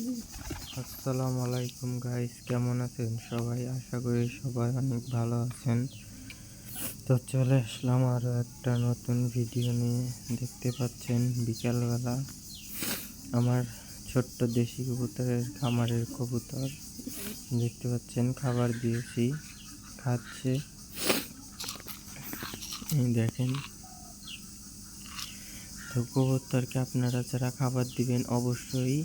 আসসালামু আলাইকুম গাইস কেমন আছেন সবাই? আশা করি সবাই অনেক ভালো আছেন। তো চলে আসলাম আরও একটা নতুন ভিডিও নিয়ে। দেখতে পাচ্ছেন বিকালবেলা আমার ছোট্ট দেশি কবুতরের খামারের কবুতর। দেখতে পাচ্ছেন, খাবার দিয়েছি, খাচ্ছে। এই দেখেন। তো কবুতরকে আপনারা যারা খাবার দিবেন, অবশ্যই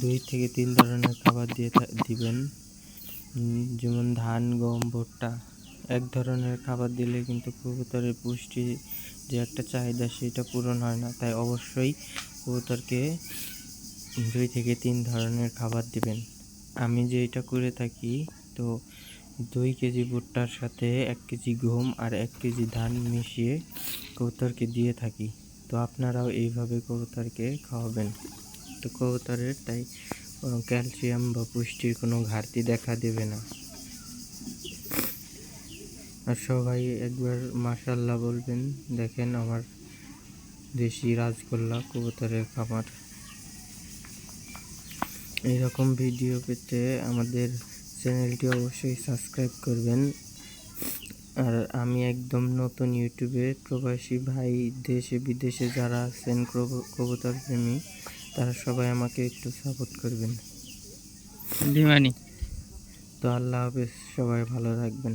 দুই থেকে তিন ধরনের খাবার দিয়ে দিবেন। যেমন ধান, গম, ভুট্টা। এক ধরনের খাবার দিলে কিন্তু কবুতরের পুষ্টি যে একটা চাহিদা সেটা পূরণ হয় না। তাই অবশ্যই কবুতরকে দুই থেকে তিন ধরনের খাবার দিবেন। আমি যেটা করে থাকি, তো দুই কেজি ভুট্টার সাথে এক কেজি গম আর এক কেজি ধান মিশিয়ে কবুতরকে দিয়ে থাকি। তো আপনারাও এইভাবে কবুতরকে খাওয়াবেন। তো কবুতরের তাই ক্যালসিয়াম বা পুষ্টির কোনো ঘাটতি দেখা দেবে না। আর সবাই একবার মাশাল্লাহ বলবেন, দেখেন আমার দেশি রাজগোল্লা কবুতরের খামার। এইরকম ভিডিও পেতে আমাদের চ্যানেলটি অবশ্যই সাবস্ক্রাইব করবেন। আর আমি একদম নতুন ইউটিউবে প্রবাসী ভাই দেশে বিদেশে যারা আছেন কবু- কবুতর প্রেমী তারা সবাই আমাকে একটু সাপোর্ট করবেন। ডিমানি তো আল্লাহ হাফেজ সবাই ভালো থাকবেন।